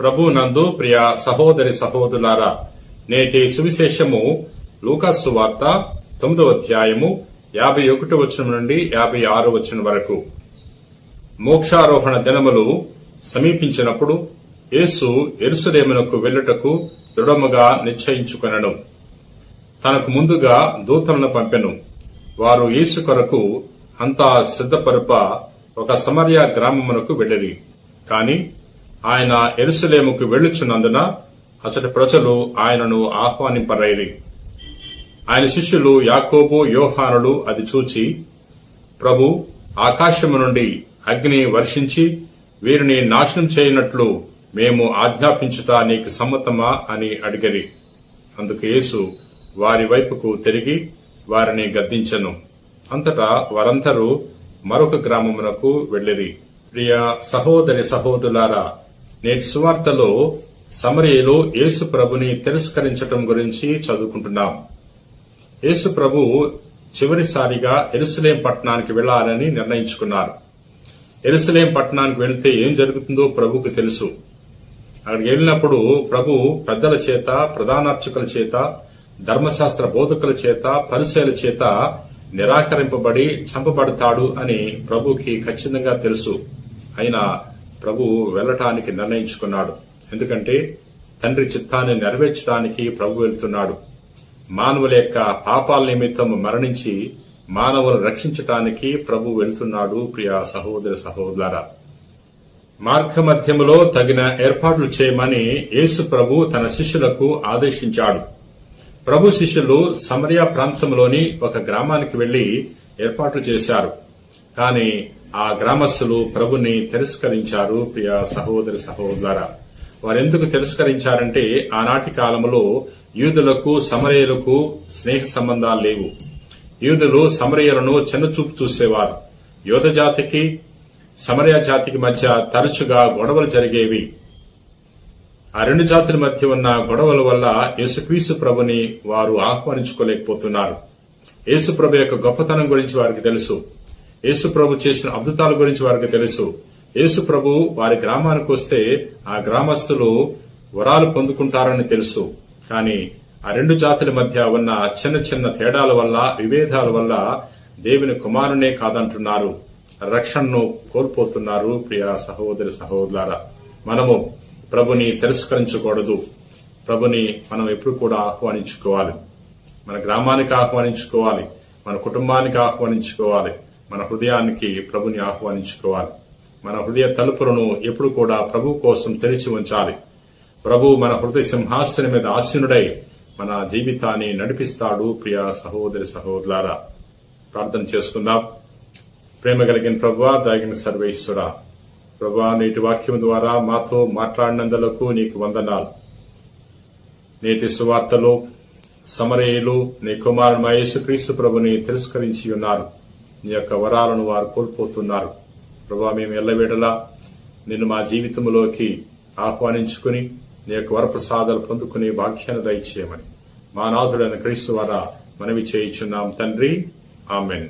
ప్రభు నందు ప్రియ సహోదరి సహోదరులారా నేటి సువిశేషము లూకాసు వార్త తొమ్మిదవ అధ్యాయము యాభై ఒకటి వచ్చిన నుండి యాభై ఆరు వచ్చిన వరకు. మోక్షారోహణ దినములు సమీపించినప్పుడు యేసు ఎరుసలేమునకు వెళ్ళుటకు దృఢముగా నిశ్చయించుకొనను. తనకు ముందుగా దూతలను పంపెను. వారు యేసు కొరకు అంతా సిద్ధపరుప ఒక సమర్య గ్రామమునకు వెళ్ళిరి. కాని ఆయన ఎరుసలేముకు వెళ్ళుచున్నందున అతడి ప్రజలు ఆయనను ఆహ్వానింపరైరి. ఆయన శిష్యులు యాకోబు యోహానులు అది చూచి ప్రభు ఆకాశము నుండి అగ్ని వర్షించి వీరిని నాశనం చేయనట్లు మేము ఆజ్ఞాపించుట నీకు సమ్మతమా? అని అడిగరి. అందుకు యేసు వారి వైపుకు తిరిగి వారిని గద్దించెను. అంతటా వారందరూ మరొక గ్రామమునకు వెళ్ళిరి. ప్రియ సహోదరి సహోదరులారా నేటి సువార్తలో సమరయలో యేసు ప్రభుని తిరస్కరించటం గురించి చదువుకుంటున్నాం. యేసు ప్రభు చివరిసారిగా ఎరుసలేం పట్టణానికి వెళ్ళాలని నిర్ణయించుకున్నారు. ఎరుసలేం పట్టణానికి వెళ్తే ఏం జరుగుతుందో ప్రభుకు తెలుసు. అక్కడికి వెళ్ళినప్పుడు ప్రభు పెద్దల చేత ప్రధానార్చకుల చేత ధర్మశాస్త్ర బోధకుల చేత పరిశీల చేత నిరాకరింపబడి చంపబడతాడు అని ప్రభుకి ఖచ్చితంగా తెలుసు. అయినా ప్రభు వెళ్ళటానికి నిర్ణయించుకున్నాడు. ఎందుకంటే తండ్రి చిత్తాన్ని నెరవేర్చడానికి ప్రభు వెళ్తున్నాడు. మానవుల యొక్క పాపాల నిమిత్తం మరణించి మానవులను రక్షించటానికి ప్రభు వెళ్తున్నాడు ప్రియ సహోదర సహోదర మార్గ మధ్యములో తగిన ఏర్పాట్లు చేయమని యేసు ప్రభు తన శిష్యులకు ఆదేశించాడు. ప్రభు శిష్యులు సమరియా ప్రాంతంలోని ఒక గ్రామానికి వెళ్ళి ఏర్పాట్లు చేశారు. కానీ ఆ గ్రామస్తులు ప్రభుని తిరస్కరించారు ప్రియ సహోదరి సహోదర వారెందుకు తిరస్కరించారంటే ఆనాటి కాలంలో యూదులకు సమరయులకు స్నేహ సంబంధాలు లేవు. యూదులు సమరయులను చిన్నచూపు చూసేవారు. యోధ జాతికి సమరయ జాతికి మధ్య తరచుగా గొడవలు జరిగేవి. ఆ రెండు జాతుల మధ్య ఉన్న గొడవల వల్ల యేసుక్రీసు ప్రభుని వారు ఆహ్వానించుకోలేకపోతున్నారు. యేసుప్రభు యొక్క గొప్పతనం గురించి వారికి తెలుసు. యేసు ప్రభు చేసిన అద్భుతాల గురించి వారికి తెలుసు. యేసు ప్రభు వారి గ్రామానికి వస్తే ఆ గ్రామస్తులు వరాలు పొందుకుంటారని తెలుసు. కానీ ఆ రెండు జాతుల మధ్య ఉన్న చిన్న చిన్న తేడాల వల్ల విభేదాల వల్ల దేవుని కుమారునే కాదంటున్నారు. రక్షణను కోల్పోతున్నారు ప్రియ సహోదరి సహోదరులారా. మనము ప్రభుని తిరస్కరించకూడదు. ప్రభుని మనం ఎప్పుడు కూడా ఆహ్వానించుకోవాలి. మన గ్రామానికి ఆహ్వానించుకోవాలి. మన కుటుంబానికి ఆహ్వానించుకోవాలి. మన హృదయానికి ప్రభుని ఆహ్వానించుకోవాలి. మన హృదయ తలుపులను ఎప్పుడు కూడా ప్రభు కోసం తెరిచి ఉంచాలి. ప్రభు మన హృదయ సింహాసనం మీద ఆసీనుడై మన జీవితాన్ని నడిపిస్తాడు ప్రియ సహోదరి సహోదరులారా. ప్రార్థన చేసుకుందాం. ప్రేమ కలిగిన ప్రభు దాగిన సర్వేశ్వర ప్రభా నేటి వాక్యం ద్వారా మాతో మాట్లాడినందులకు నీకు వందనాలు. నేటి సువార్తలో సమరయులు నీ కుమారుడు మా యేసుక్రీస్తు ప్రభుని తిరస్కరించి ఉన్నారు. నీ యొక్క వరాలను వారు కోల్పోతున్నారు. ప్రభా మేము ఎల్లవేడలా నిన్ను మా జీవితంలోకి ఆహ్వానించుకుని నీ యొక్క వరప్రసాదాలు పొందుకునే భాగ్యాన్ని దయచేయమని. మా నాథుడైన క్రీస్తు వారా మనవి చేయించున్నాం తండ్రి. ఆమెన్.